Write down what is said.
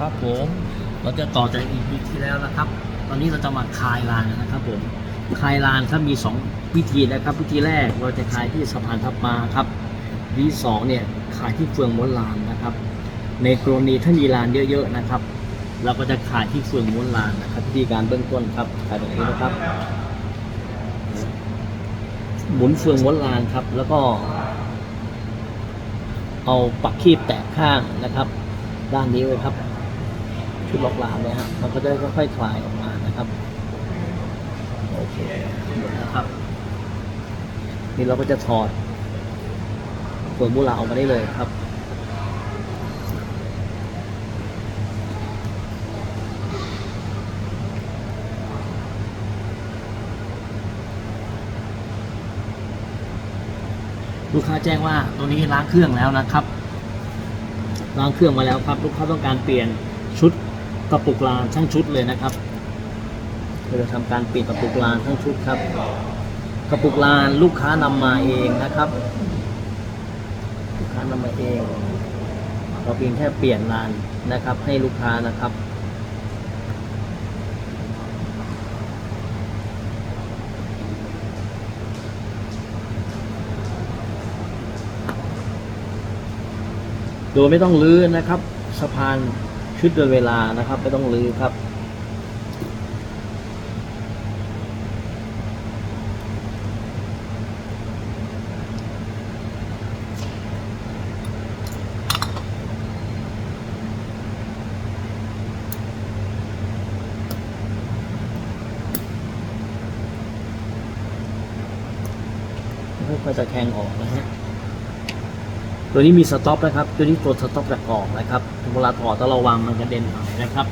ครับผมเราจะต่อจากอีพีที่แล้วนะครับ ตอนนี้เราจะมาคลายลานนะครับผมคลายลานครับมี 2 วิธีนะครับ วิธีแรกเราจะคลายที่สะพานทับมาครับวิธีสองเนี่ยคลายที่เฟืองม้วนลานนะครับ ในกรณีถ้ามีลานเยอะๆนะครับ เราก็จะคลายที่เฟืองม้วนลานนะครับวิธีการเบื้องต้นครับคลายแบบนี้นะครับ หมุนเฟืองม้วนลานครับ แล้วก็ เอาปักคีบแตะข้างนะครับ ด้านนี้ไว้ครับ ชุดล็อกลามเนี่ยฮะมันก็จะค่อยๆคลายออกมานะครับโอเคหมดแล้วครับนี่เราก็จะถอดเฟืองมูลาออกมาได้เลยครับลูกค้าแจ้งว่าตัวนี้ล้างเครื่องแล้วนะครับ ล้างเครื่องมาแล้วครับ ลูกค้าต้องการเปลี่ยนชุด กระปุกลานทั้งชุดเลยนะครับเราจะทำการเปลี่ยนกระปุกลานทั้งชุดครับ กระปุกลานลูกค้านำมาเองนะครับ ลูกค้านำมาเอง เราเพียงแค่เปลี่ยนลานนะครับ ให้ลูกค้านะครับโดยไม่ต้องลื้อนะครับ สะพาน ชุดเดินเวลานะครับ ไม่ต้องลื้อครับ ค่อยๆตะแคงออกนะฮะ ตัวนี้มีสต็อปนะครับ ตัวนี้ตัวสต็อปจากออกนะครับเวลาถอดต้องระวังมันกระเด็นหายนะครับ